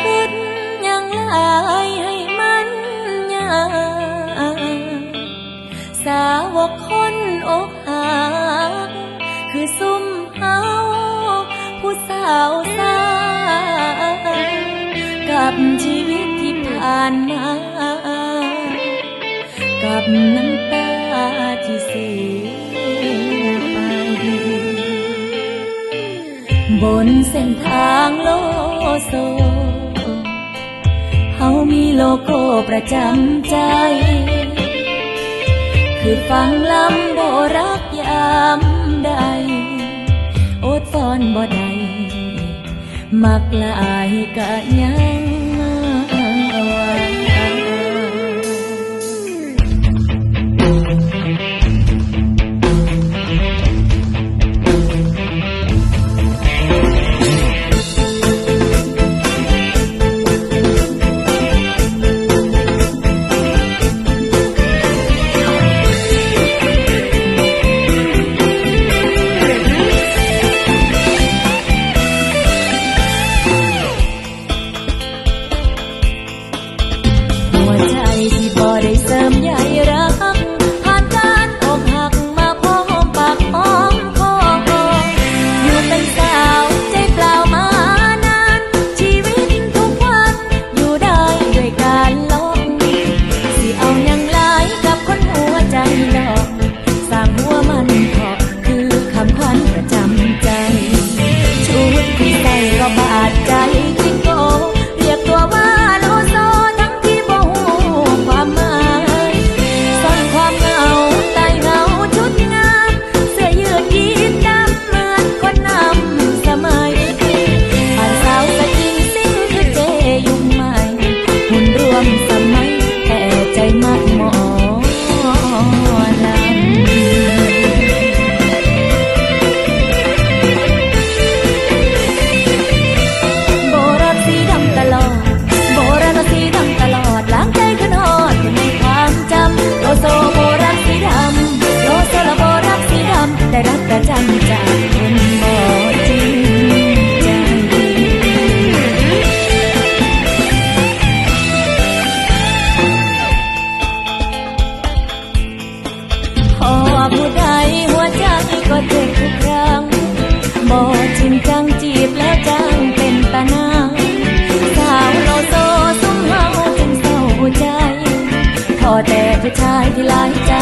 คิดยังลายให้มันยาสาวกคนอกหักคือซุ่มเฮาผู้สาวสากับชีวิตที่ผ่านมา กับน้ำตาที่เสียไป บนเส้นทางโลก โก้ประจำใจ คือฟังลำโบรักยามใด โอดฟอนบ่ใดมักละอายกะยา จำใจคนบ่จริงใจพอผู้ใดหัวใจก็เจ็บทุกครั้งบ่จริงจังจีบแล้วจังเป็นตานาสาวโลโซซุ้มเฮาจึงเศร้าใจพอแต่ผู้ชายที่หลายใจ